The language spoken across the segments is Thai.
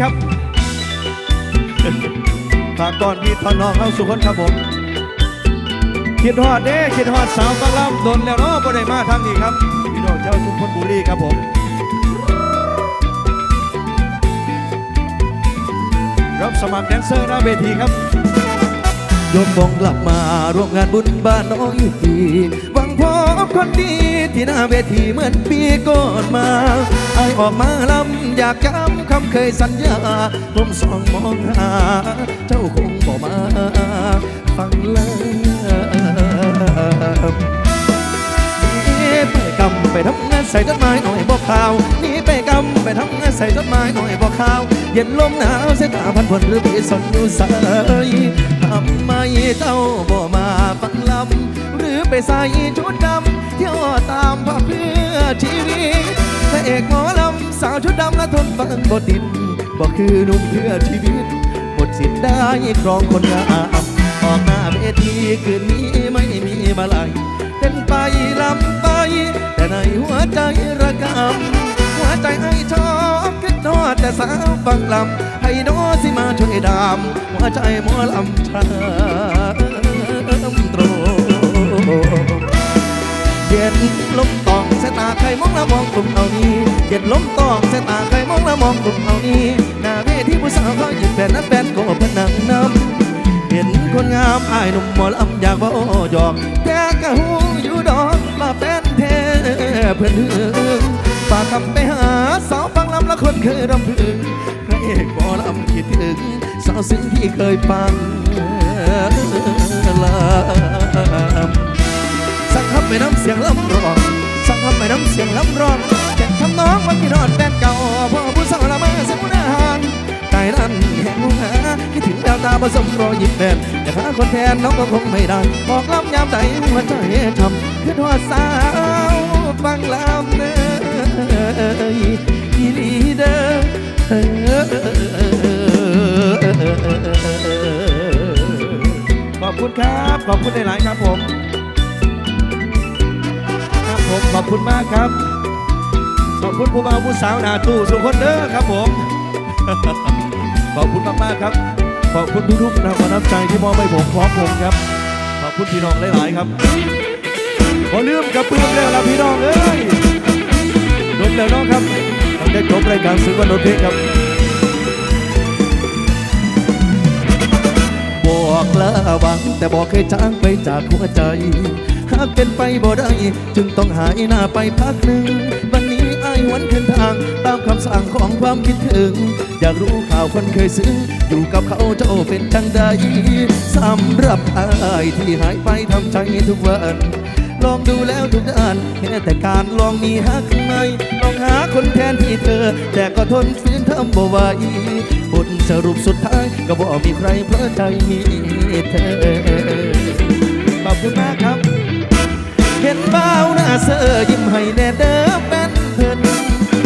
ครับฝากก่อนพี่ตอนน้องเข้าสู่คนครับผมคิดฮอดเด้คิดฮอดสาวฟังลำโดนแล้วเนาะบ่ได้มาทางนี้ครับพี่น้องชาสุพรรณบุรีครับผมรับสมัครแดนเซอร์หน้าเวทีครับยมบองกลับมาร่วมงานบุญบ้านน้องอีกทีหวังพบคนดีที่หน้าเวทีเหมือนปีก่อนมาไอออกมาลำ อยากจำคำเคยสัญญาผมสองมองหา เจ้าคงบอกมาฟังเลยไปกำไปทำงานใส่ต้นไม้หน่อยบอกข่าวนี่ไปกำไปทำงานใส่ต้นไม้หน่อยบอกข่าว เย็นลมหนาวเสตาพันผลหรือพี่สนอยู่ใสทำไมเจ้าบ่มาฟังลำหรือไปใส่ชุดดำเที่ยวตามพาเพื่อชีวิตพระเอกหมอล สาวชุดดำและทนฟังบ่ติดบ่คือหนุ่มเพื่อชีวิตหมดสิทธิ์ได้ครองคนงามออกหน้าเวทีคืนนี้ไม่มีมาลายเต้นไปลำไป แต่ในหัวใจระกำหัวใจไอ้ชอบคิดทอดแต่สาวฟังลำให้โนสิมาช่วยดามหัวใจหมอลำชาตรงเย็นลมตอง ใครมองละมองกลุ่มเอานี้เย็นล้มตองสายตาใครมองละมองกลุ่มเอานี้หน้าเวทีผู้สาวเขาหยิบแฟนนั้นแฟนก็พนังน้ำเห็นคนงามอายหนุ่มหมอลำอยากบ่หยอกแต่กะหูอยู่ดอกมาแฟนแท้เพื่อนถึงฝากคำไปหาสาวฟังลำละคนเคยรำพึงพระเอกหมอลำคิดถึงสาวสิ่งที่เคยฟังลำสั่งคับไปน้ำเสียงลำร้อง สั่งคับไปน้ำเสียงลำร้องแต่ทำน้องวันที่นอนแฟนเก่าพ่อผู้สาวละมาเสียงหน้าหางใจนั้นแห่งหาคิดถึงแววตาผสมรอยยิ้มแฟนอยากหาคนแทนน้องก็คงไม่ได้บอกลำยามใดหัวใจทำคือทอดสาวฟังลำเนยอีลีเดอขอบคุณครับ ขอบคุณหลาย ๆ ครับผม ผมขอบคุณมากครับ ขอบคุณผู้บ่าวผู้สาวหนาตู้สุขคนเด้อครับผมขอบคุณมากๆครับ ขอบคุณทุกๆนะมาน้ำใจที่มอบให้ผมพร้อมผมครับ ขอบคุณพี่น้องหลายๆครับพอลืมกับปืนแล้วละพี่น้องเอ้ยโดนแล้วน้องครับตั้งแต่จบรายการซื้อวันโนเพครับบอกลาหวังแต่บอกเคยจางไปจากหัวใจ เป็นไปบ่ได้ จึงต้องหายหน้าไปพักหนึ่ง วันนี้อายหวนขึ้นทาง ตามคำสั่งของความคิดถึง อยากรู้ข่าวคนเคยซึ้งอยู่กับเขาเจ้าเป็นจังใดสำหรับอายที่หายไปทำใจทุกวันลองดูแล้วทุกด้านแค่แต่การลองมีหักในลองหาคนแทนที่เธอ แต่ก็ทนฝืนทำบ่ไหวผลสรุปสุดท้าย ก็บ่มีใครเพราะใจมีเธอ ขอบคุณมากครับ เห็นเบ้าหน้าเสือยิ้มให้แน่เด้อแฟนเพิ่น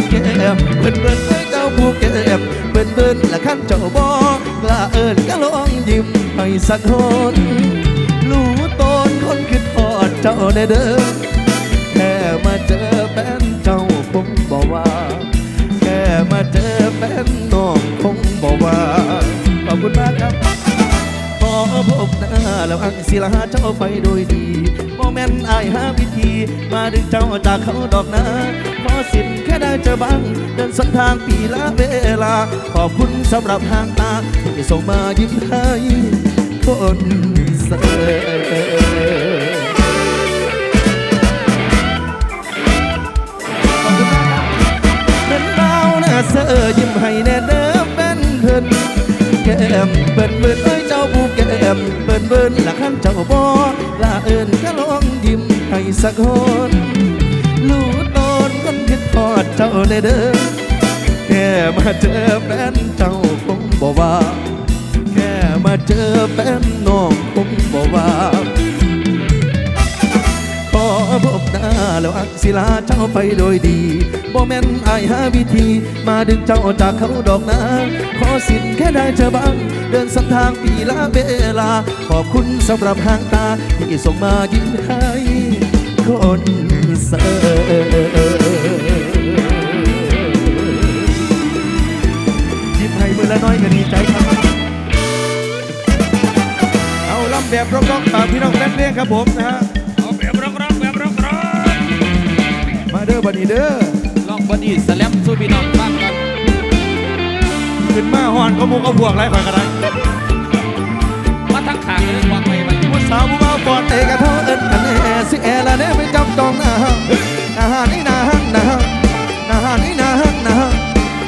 แก้มเพิ่นเพิ่นเอ้ยเจ้าผู้แก้มเพิ่นเพิ่นละขั้นเจ้าบอกล้าเอิญก็ลองยิ้มให้สักคนรู้ตนคนคือทอดเจ้าแน่เด้อแค่มาเจอแฟนเจ้าคงบอกว่า แค่มาเจอแฟนน้องคงบอกว่าขอบคุณมากครับพอพบหน้าแล้วอังศิลาเจ้าไปโดยดี โมเมนอายหาวิธี มาดึงเจ้าจากเขาดอกนะพอสิ้นแค่ได้เจอบ้าง เดินสันทางปีละเวลา ขอบคุณสำหรับทางตาที่ส่งมายิ้มให้คนเสิร์เป็นดาวหน้าเสือยิ้มให้แน่เด้อเป็นเพิ่นแก้มเบิ่นเบิ่นเอ้ยเจ้าผู้แก้มเบิ่นเบิ่นละข้างเจ้าบ่ลาเอิญก็ล สักคนรู้ตนคนคิดทอดเจ้าได้เด้อแค่มาเจอแฟนเจ้าคงบ่ว่า แค่มาเจอแฟนน้องคงบ่ว่า ขอพบหน้าแล้วอักศิลาเจ้าไปโดยดีบ่แม่นอายหาวิธี มาดึงเจ้าจากเขาดอกนะ ขอสินแค่ได้เจอบ้าง เดินสันทางปีละเวลา ขอบคุณสำหรับหางตาที่ส่งมายิ้มให้ คนเสยิ้มให้มือละน้อยก็ดีใจครับ เอาลำแบบร้องๆฝากพี่น้องแฟนเพลงครับผมนะฮะ เอาแบบร็อกร็อกแบบร็อกร็อกมาเด้อบัดนี้เด้อลองบอดี้สแลมสู้พี่น้องฟังกันขึ้นมาหอนก็มุกเอาบวกไรข่อยกันได้มาทั้งขางเลยควางไปมันผู้สาวผู้ บ่าวปอดเตกะเทาเอิญนันแน่สิแอละเน่ไม่จำต้องนะฮะนะฮะนี่นะฮะนะฮะนะฮะนี่นะฮะนะฮะ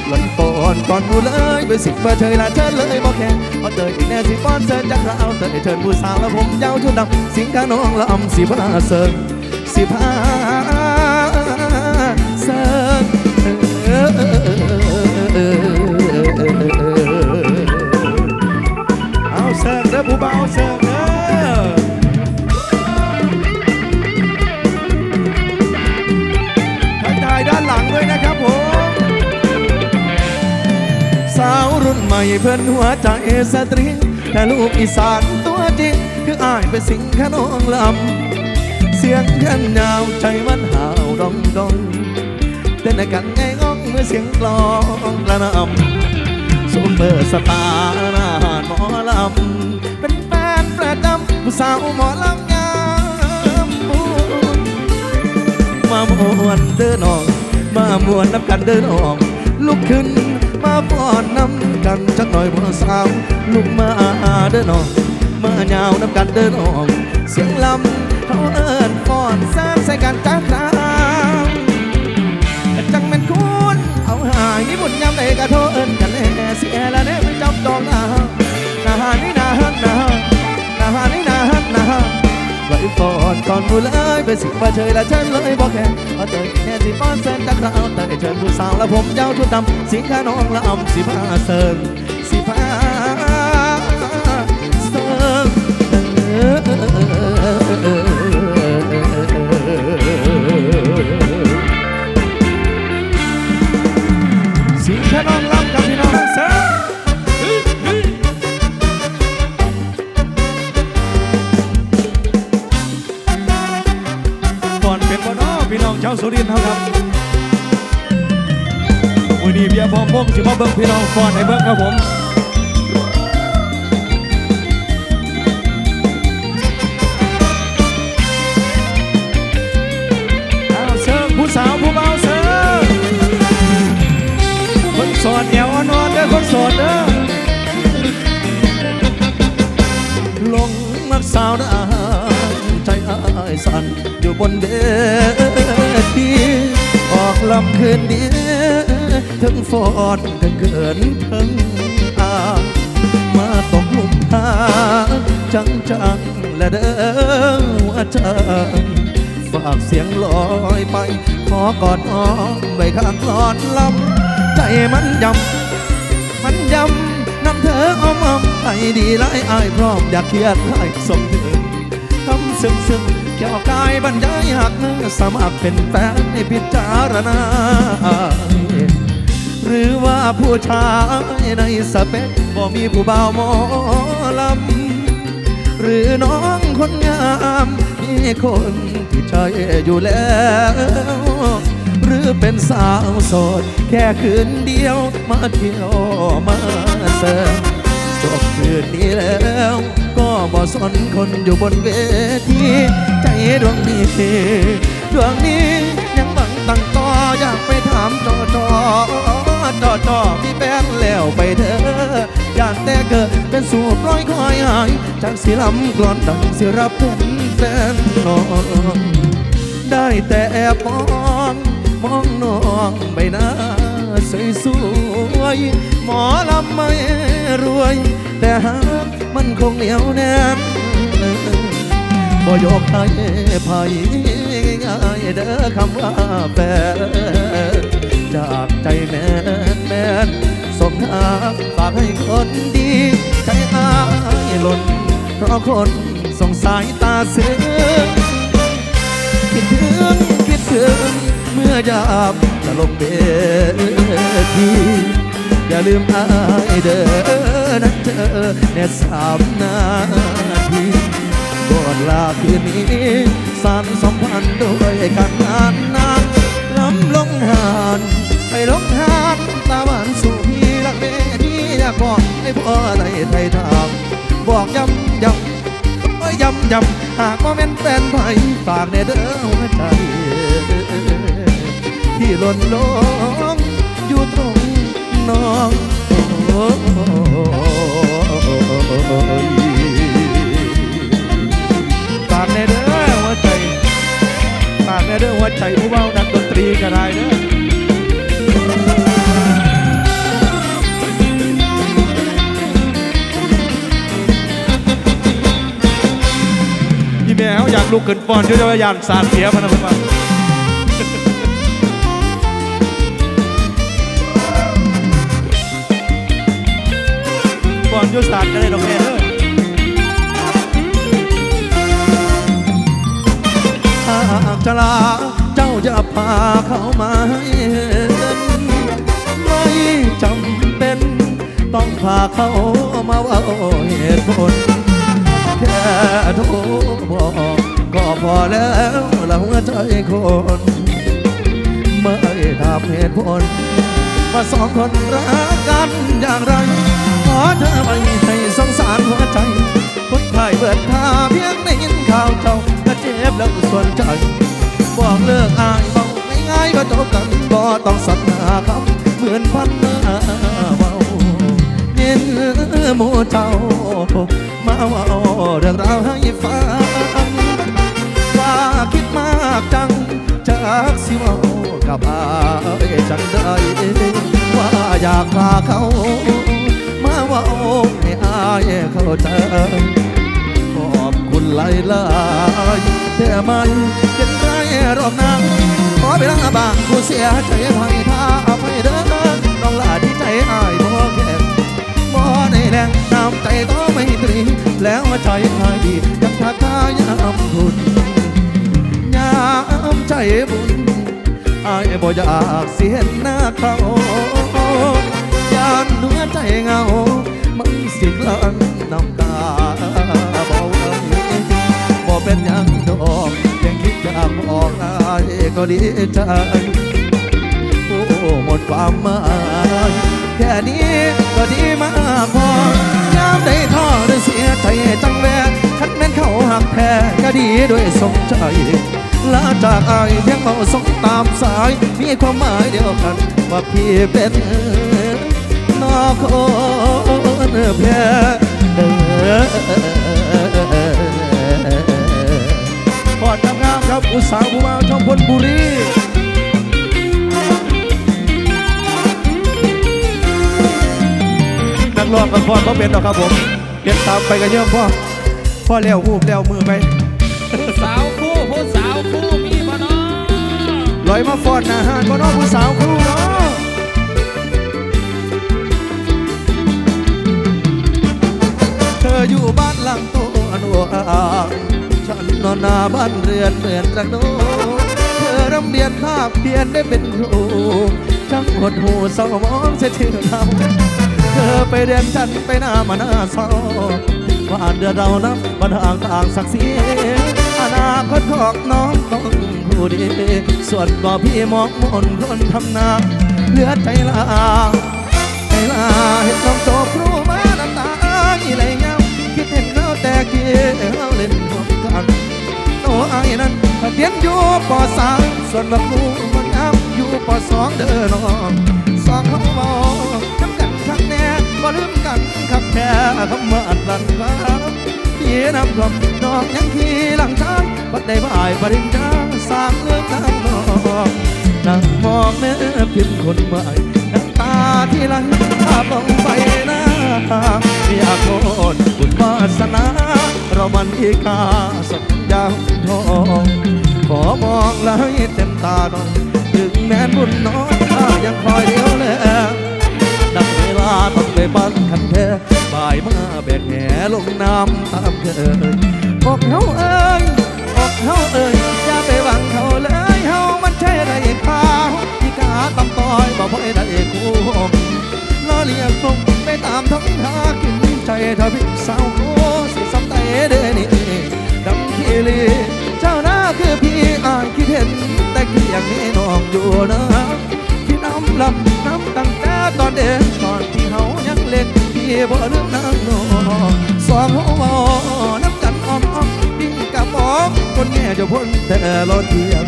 หล่นปอนก่อนกูเลยไปสิบเปอร์เธอละเชิญเลยบอกแค่เอาเตยอีกแน่สิปอนเธอจักเราเตยเชิญผู้สาวแล้วผมยาวชุดดำสิงคาน้องละอำสิพาเสิร์สิพา รุ่นใหม่เพื่อนหัวใจสตรีแต่ลูกอีสานตัวจริง คืออายเป็นสิงขนองลำ เสียงแค่นยาวใจมันหาวดองดองเต้นกันไงง้องเมื่อเสียงกลองกระนำซูเปอร์สตาร์หน้าหานหมอลำ เป็นแฟนประจำผู้สาวหมอลำงามมามวนเดินออก มามวนน้ำกันเดินออกลุกขึ้น มาป้อนน้ำกันจักหน่อยบ่สาวลุกมาเดินออกมาเงาวน้ำกันเดินออกเสียงลำเขาเอิ้นป้อนแซมใส่กันจ้าคราวจังแม่นคุณเอาหายนี่บุญยามใดกะโทเอิ้นกันแน่เสียละเด้ไม่จำจองนะนาฮานี่นาฮันนาฮานาฮานี่นาฮันนา ฮาไว้ฟอนก่อนมูเลยไปสิว่าเฉยและเชิญเลยบอกแค่ว่าเตยแค่สิป้อนเส้นจากเราเตยเชิญผู้สาวและผมยาวชุดดำสิงขาน้องละอำสิพาเสิร์สิพาเสิร์สิงขาน้องลำกับพี่น้อง สิมาเบิ่งพี่น้องฟอนให้เบิ่งครับผมเอาเสิร์ฟผู้สาวผู้เบาเสิร์ฟคนโสดแอวอ่อนเด้อคนโสดเด้อลงมักสาวได้ใจอ้ายสั่นอยู่บนเวทีออกลำคืนเดีย ทั้งฟอนทั้งเกินทั้งอามาตกลุมพรางจังจังๆและเด้อว่าจังฝากเสียงลอยไป ขอกอดอ้อมไว้ข้างกลอนลำใจมันยำมันยำนำเธออ้อมอ้อมไปดีไรอายพร้อมอยากเคียดให้สมถึงทำซึ้งซึ้งเกี่ยวกายบรรยายหักสมัครเป็นแฟนให้พิจารณา หรือว่าผู้ชายในสเปคบ่มีผู้บ่าวหมอลำหรือน้องคนงามมีคนที่ใจอยู่แล้ว หรือเป็นสาวโสด แค่คืนเดียวมาเที่ยวมาเสิร์ฟจบคืนนี้แล้วก็บ่สนคนอยู่บนเวที ใจดวงนี้ดวงนี้ยังบังตั้งต่ออยากไปถามจอจอ จอจอมีแฟนแล้วไปเถอะอยากแต่เกิดเป็นสู่ปล่อยคอยหายจากสีลำกลอนดังสิรับเป็นแฟนน้องได้แต่แอบมองมองน้องใบหน้าสวยสวยหมอลำไม่รวย แต่หากมันคงเหนียวแน่นบ่ยกให้ไผ่ง่ายเด้อคำว่าแฟน จากใจแม่นแม่นส่งหาฝากให้คนดี ใจอายหล่นเพราะคนสงสายตาเสือคิดถึงคิดถึง เมื่อยามจะลงเวทีอย่าลืมอายเด้อนะเธอแน่สามนาทีก่อนลาคืนนี้สานสองพันธ์ด้วยกันนานนาน ล้ำลงหานไปลงหานตาหวานสู่พี่รักเวทีให้พ่อได้ไทยทางบอกย้ำย้ำโอ้ยย้ำย้ำหากว่าเป็นแฟนไผฝากในเด้อหัวใจ ที่หล่นลงอยู่ตรงน้องโอ้ยฝากในเด้อหัวใจฝากในเด้อหัวใจผู้เบานักดน ตรีก็ได้เด้อพี่แมวอยากลุกขึ้นฟอนช่วยจะยานสาดเสียพะนะเพื่อนว่าฟอนอยุสาดก็ได้ดอกแม่เด้อจะลา จะพาเขามาให้เห็นไม่จำเป็น ต้องพาเขามาว่าเหตุผลแค่โทรบอกก็พอแล้วละหัวใจคนไม่ถามเหตุผลว่าสองคนรักกันอย่างไรขอเธอไม่ให้สงสารหัวใจคนไข้เบิดทาเพียงได้ยินข่าวเจ้าก็เจ็บแล้วส่วนใจ บอกเลิกอายเบาไม่ง่ายก็จบกันก็ต้องสัญญาคำเหมือนพันมาเบาเห็นหมู่เจ้ามาเว่าเรื่องราวให้ฟังว่าคิดมากจังจากสิเมากับอายจังได้ว่าอยากพาเขามาเว่าให้อายเข้าใจขอบคุณหลายหลายๆแต่มัน รอบนั้นขอเวลาบางผู้เสียใจให้ท่าเอภัยเด้อน้องลาดีใจอายพอแค่บ่ในแรงน้ำใจต่อไม่ตรี แล้วใจหายดียังทักทายยามทุนยามใจบุญอายบ่อยากเสียหน้าเขายานหัวใจเงามันสิกลันน้ำตาเบาบ่เป็นหยัง ยังคิดอยากบอกอายก็ดีใจโอ้หมดความหมายแค่นี้ก็ดีมากพอยามได้ท้อหรือเสียใจจังแวะคันแม่นเขาหักแท้ก็ดีด้วยสงใจลาจากอายเพียงเมาสงตามสาย มีความหมายเดียวกัน ว่าพี่เป็นนอคนแพ้เด้อ สาหผู้บ่าวช่องพลบุรีนักร้องกับฟอนเขาเป็นหรอกครับผมเรียนตามไปกันเยอะพ่อพ่อเลี้ยวหูบเลี้ยวมือไปผู้สาวคู่ผู้สาวคู่มีบ่เนาะลอยมาฟอนอาหารบ่น้องผู้สาวครูเนาะเธออยู่บ้านหลังโตอันโออาฉั นอนนาบ้านเรือนเหมือนระโนเธอรำเรียนภาพเพียนได้เป็นครูช่างหดหูเศร้ามองเสียชื่อเราเธอไปเรียนฉันไปหน้ามาหน้าเศร้าว่าเดือเรานับบันห่างต่างศักดิ์ศรีอนาคตของน้องต้องผู้ดี ส่วนก็พี่มองมนคนทำนาเหลือใจลาใจลาเห็นน้องโตครูมาน้ำตาอีไหลเงาคิดเห็นเราแต่เกี่ยวเล่นร่วกัน โตไอ้นั้นเรียนอยู่ปสามส่วนว่าครูมันงามอยู่ปสองเด้อน้องสองเขาเมาจำกันข้างแน่บ่ลืมกันขับแค่คำว่าอัดลันฟ้าพี่นำกลมน้องยังขี่หลังช้างบัดได้บ่ายปริญญาสางเรื่องนางนองนั่งมองเนื้อพิมพ์คนใหม่น้ำตาที่ไหลภาพลงไปหน้าอยากโอนบุญวาสนาเรามันอีกาสัญ ญาวทอง ขอมองแล้วให้เต็มตาหน่อยถึงแม้บุญน้อยข้ายังคอยเดียวแลดังเวลาต้องไปบังคันเธอบ่ายมาแบกแหลงน้ำตามเคยอกเฮาเอ้ยอกเฮาเอ้ยอย่าไปหวังเขาเลยเฮามันใช่ไรข้าที่กาตำต้อยบ่พ่อยได้คู่ล้อเลียงคงไปตามท้องทากินใจทวิสาวโคสิสำใจเดนี่ ดำคีรีเจ้าหน้าคือพี่อ่ายคิดเห็น แต่คืออย่างนี้น้องอยู่นะที่น้ำลำน้ำตั้งแต่ตอนเด็กตอนที่เฮายังเล็กพี่บ่ลืมนางนองสองหัวน้ำกันอ้อมอ้อมดิ้งกับอกคนแง่จะพ้นแต่รถเทียม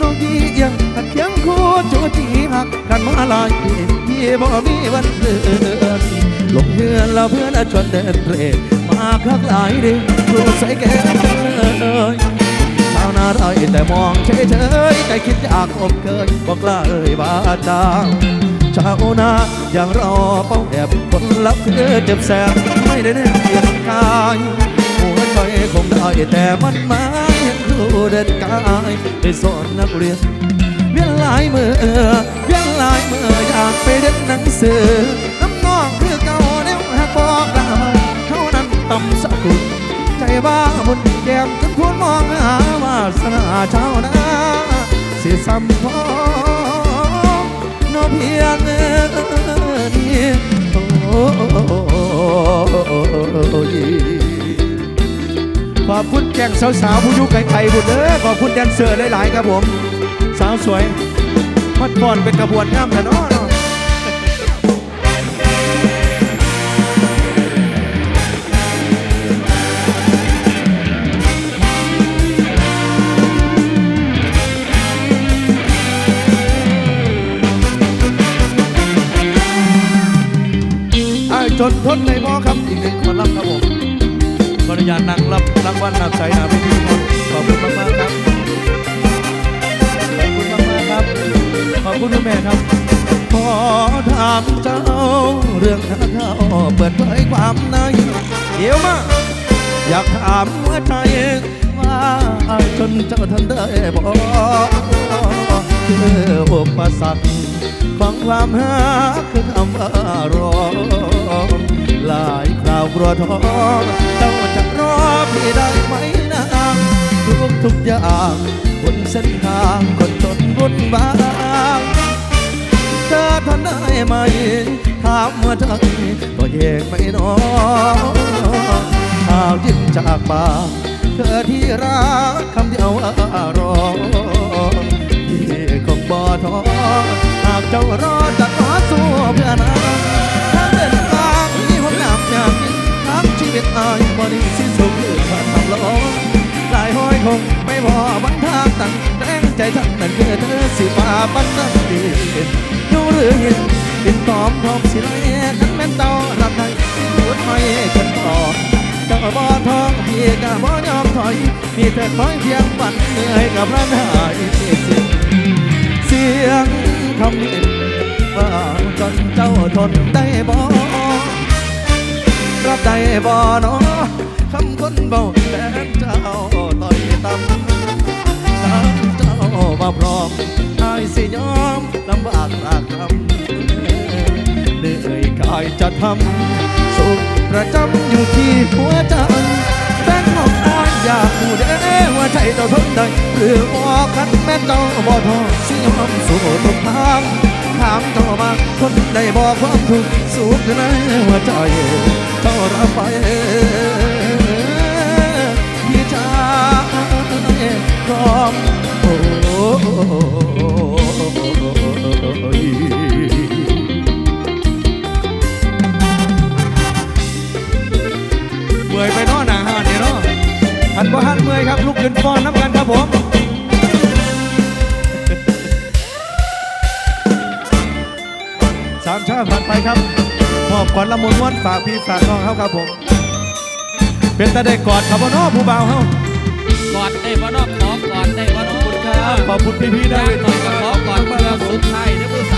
น้องยี่เอียงขัดเคียงคู่จูจีหักกันมาลายพี่บ่มีวันเลือนลงเฮือนแล้วเพื่อนชวนเดินเตร่ มาคักหลายด้รู้ใส่แก่เลยชาวนาไรแต่มองเฉยๆแต่คิดอยากอบเกยบอกลาเอ่ยบาดาชาวนาอย่างรอเป้าแอบผลลัพธ์คือเจ็บแสบไม่ได้แน่เพียงกายหัวใจคงได้แต่มันหมายยังครูเด็ดกายไปสอนนักเรียนเวียนหลายมือเวียนหลายมืออยากไปเรียนหนังสือน้ำนองคือเก่าแนวหักบอก ท่านั้นต่ำสักกุลใจบ้าบนแก้มจนพูดมองหาวาสนาชานาสิซ้ำพอโนเพียงนี้โอ้ยขอบคุณแก่งสาวๆผู้ยุไกลๆบุญเด้อขอบคุณแดนเซอร์หลายๆครับผม สาวสวย มัดก่อนเป็นกระบวนงามแต่น้อ เนาะไอ้จนทนในบ่ครับอีกหนึ่งคนรับครับผมขออนุญานั่งรับรางวัลนำใจนาพี่ทุกคนขอบคุณมากมากๆครับ ขอบคุณมากมากๆครับ ขอบคุณคุณแม่ครับ ขอถามเจ้า เรื่องหาข้าเปิดเผยความในเดี๋ยวมาอยากถามหัวใจว่าจนเจ้าทันได้บอก คืออุปสรรคของความหาคือคำว่ารอ หลายคราวกลัวท้อเจ้าจะรอพี่ได้ไหมนะทุกทุกอย่างบนเส้นทางคนจนบุญบางเธอทนได้ไหม ถามเมื่อใจตัวเองไม่นอนข่าวยิ้มจากปากเธอที่รักคำเดียวว่ารอ ท้อหากเจ้ารอจะขอสู้เพื่อนาถ้าเดินทางมีความงาอย่างนี้ทั้งชีวิตอายบ่ได้สิ้นสุดหรือว่าทำล้อหลายห้อยคงไม่พอบันทางตั้งแรงใจทั้งนั้นคือเธอสิฟ้าบันนั้นดีดูหรือเห็นเป็นตอมทองสิไรนั้นแม่นเต้ารับได้พูดไม่ฉันต่อเจ้าบ่ทองพี่ก็บ่ยอมถอยมีแต่คอยเพียงฝันเหนื่อยกับร่างหายเสีย งคำนี้ว่าจนเจ้าทนได้บ่รับได้บ่เนาะคำคนเบาแทนเจ้าต่อยต่ำถ้าเจ้ามาพร้อมอายสิยอมลำบากรากรำเหนื่อยกายจะทำสุขประจำอยู่ที่หัวใจ อายากพูดเอ้ว่าใจเจ้าทนได้หรือบอกกันแม่นเจ้าบ่ทอสิยอมสู้ทุกทางถามเจ้ามาคนได้บอกความทุกข์สุขในหัวใจเจ้ารับไปพี่จ้าพร้อมโอ้ยเมื่อยไปน้อน หันบ่หันเมื่อยครับลุกขึ้นฟ้อนน้ำกันครับผมสามชาติผ่านไปครับมอบก่อนละมุนม้วนฝากพี่ฝากน้องเขาครับผม เป็นตาได้กอดครับพ่อน้อผู้บ่าวเฮากอดได้บ่เนอกขอกอดได้บ่เนอกครับขอบคุณพี่ๆได้ได้ต่อยกับขอกอดเพื่อสุดท้ายเด้อผู้สาว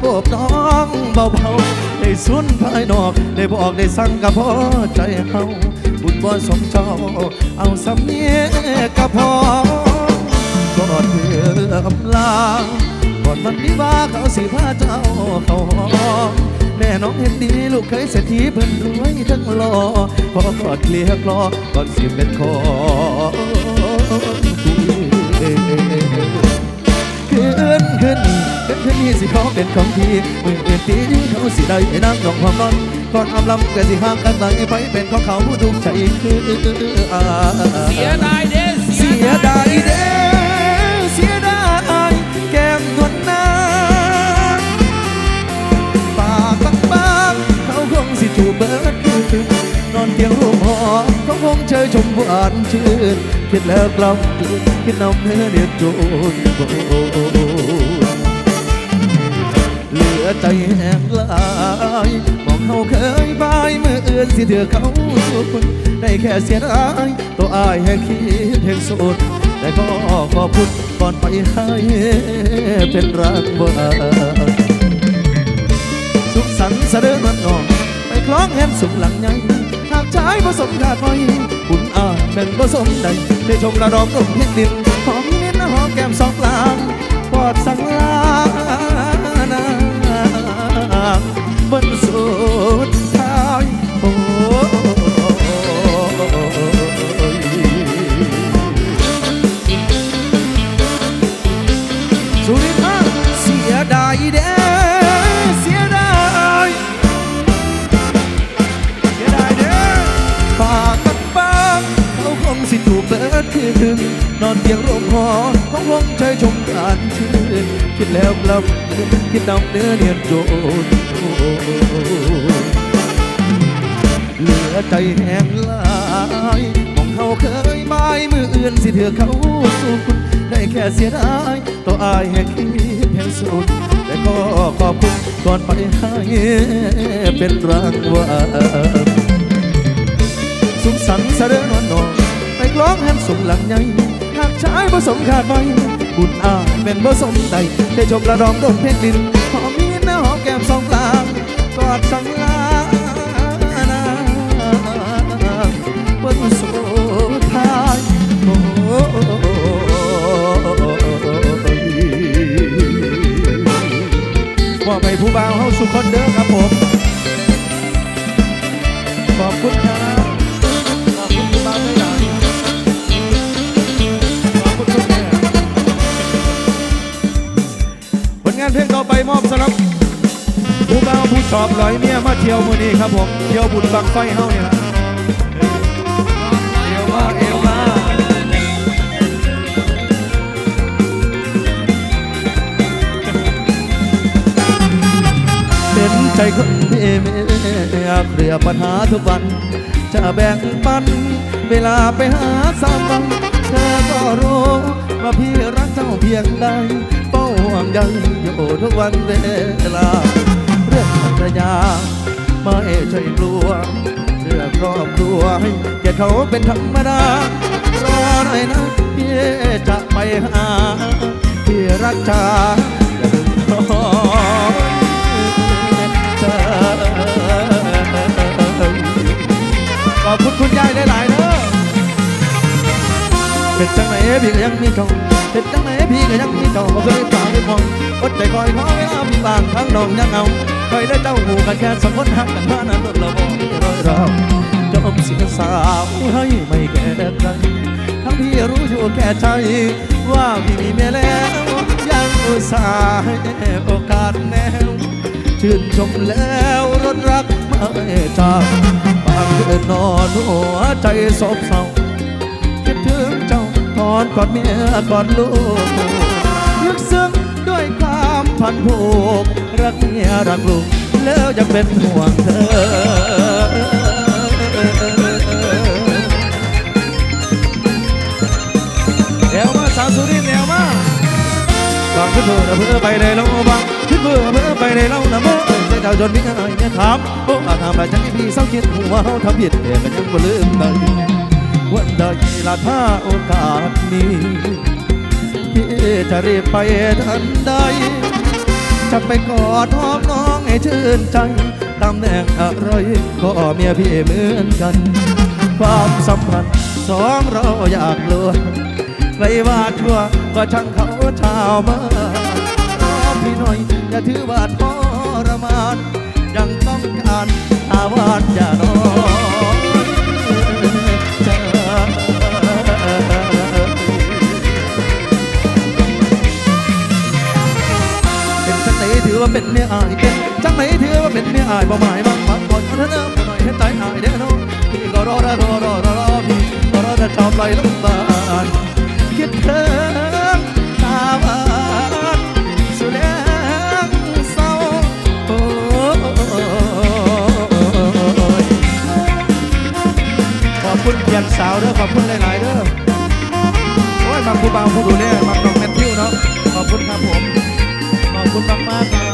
โอบน้องเบาๆได้สุนภายนอก ได้บอกได้สั่งกับพ่อใจเฮาบุญบ่สมเจ้า เอาสำเนียกับพ่อกอดเพื่ออำลาก่อนวันนี้ว่าเขาสิพาเจ้าเขาหองแน่น้องเห็นดีลูกเคยเศรษฐีเพิ่นรวยทั้งหล่อพอกอดเคลียร์คลอก่อนสิเป็นคอ ขึ้นขึ้นขึ้นขึ้นนี่สิเขาเป็นของพี่มืออื่นตีเขาสิได้นั่งลองความนอนก่อนอำลำก็สิห่างกันไปไปเป็นของเขาผู้ถูกใจคือเสียดายเด้เสียดายเด้เสียดายแก้มนวลนางปากบางบางๆเขาคงสิถูกเบิดคืนน อนเตียงร่วมหอเขาคงเชยชมหวานชื่นคิดแล้วกลับคิดนำเนื้อเดือดโจนเหลือใจแห้งลายมองเขาเคยบายมืออื่นสิเถือเขาสุดได้แค่เสียดายตัวอายแห้งคิดแห้งสุดแต่ก็ขอบคุณก่อนไปให้เป็นรักว่าสุขสันต์เสด็จมันนองไปคล้องแขนสุขหลังใหญ่ากใช้ผสมขาดไฟคุณอาจเป็นผสมใดในชมระดอกลมเพียงดินหอมเน้นหอมแก้มสองกลางปอดสังลาบน บิดคืนอนเตียงโรงหอเขาคงใจชมการชื่นคิดแล้วกลับคิดนำเนื้อเนียนโจนเหลือใจแห้งลายมองเขาเคยบายมืออื่นสิเถือเขาสูญได้แค่เสียดายตัวอายแห้งคิดแห้งสุดแต่ก็ขอบคุณก่อนไปให้เป็นรางวัลสุขสันต์เสด็จนอนนอน ไปกล้องแฮมสุขหลังใหญ่หากชายผสมขาดไปบุญอาเป็นผสมใดได้ชมระดองดมเพชรดินหอมมีหน้าหอมแก้มสองกลางกอดสังลาบนสุดท้ายโอ้มอบให้ผู้บ่าวเฮาสุขคนเด้อครับผม ขอบคุณครับ สำหรับผู้บ่าวผู้ชอบลอยเมียมาเที่ยวมื้อนี้ครับผมเที่ยวบุญบังไฟเฮานี่ล่ะเอวมาเอวมาเป็นใจคนเมียเคลียปัญหาทุกวัน จะแบ่งปัน เวลาไปหาสามวันเธอก็รู้ว่าพี่รักเจ้าเพียงใด ห่วงใยอยู่ทุกวันเวลา เรื่องภรรยาไม่ใช่กลัว เรื่องครอบครัวให้แกเขาเป็นธรรมดารอหน่อยนะพี่จะไปหาพี่รักชาอย่าเพิ่งรอขอบคุณคุณยายหลายๆเนอะเป็นจังไหนพี่ก็ยังมีเขาเป็นจังไหน พี่ก็ยังมีเขาบ่เคยฝ่าด้วยมองอดใจคอยขอเวลาพี่บางครั้งน้องยังเอาคอยและเจ้าหูกันแค่สองคนหักกันมานั้นรถเราบอกรอยเราจอมเสียสาวให้ไม่แก่ใครทั้งพี่รู้อยู่แก่ใจว่าพี่มีเมียแล้วยังอุตส่าห์ให้โอกาสแนวชื่นชมแล้วรถรักไม่จากบางคืนนอนหัวใจซบเศร้าคิดถึง อดกอดเมียกอดลูกลึกซึ้งด้วยความพันผูกรักเมียรักลูกแล้วยังเป็นห่วงเธอเอวมาสาวสุรินทร์เอวมาบางขึ้นเพื่อเพื่อไปในเราบางขึ้นเพื่อเพื่อไปในเรานะเมื่อใจเจ้าจนมีอะไรเนี่ยถามโอ้อาถามอะไรจังให้พี่เศร้าคิดหัวเขาทำผิดแต่ก็ยังบ่ลืมเลย วันใดละถ้าโอกาสนี้พี่จะรีบไปทันใดจะไปกอดหอมน้องให้ชื่นใจตำแหน่งอะไรก็เมียพี่เหมือนกัน ความสัมพันธ์สองเราอยากลวนใครว่าชั่วก็ช่างเขาชาวมารอพี่หน่อยอย่าถือว่าทรมานยังต้องการอาวานอย่านอน เป็นเมียอายเป็นจังไหนถือว่าเป็นเมียอายบ่หมายบางบางคนเธอใจอายเด้อน้องพี่ก็รอรอรอรอรอพี่ก็รอจะชอบลอยลงบานคิดถึงตาหวานสุดแรงเศร้าโอ้ยขอบคุณเพียรสาวเด้อขอบคุณหลายๆเด้อโอ้ยมาครูบาวผู้ดูแลมาน้องแมทธิวเนาะขอบคุณครับผมขอบคุณมากๆครับ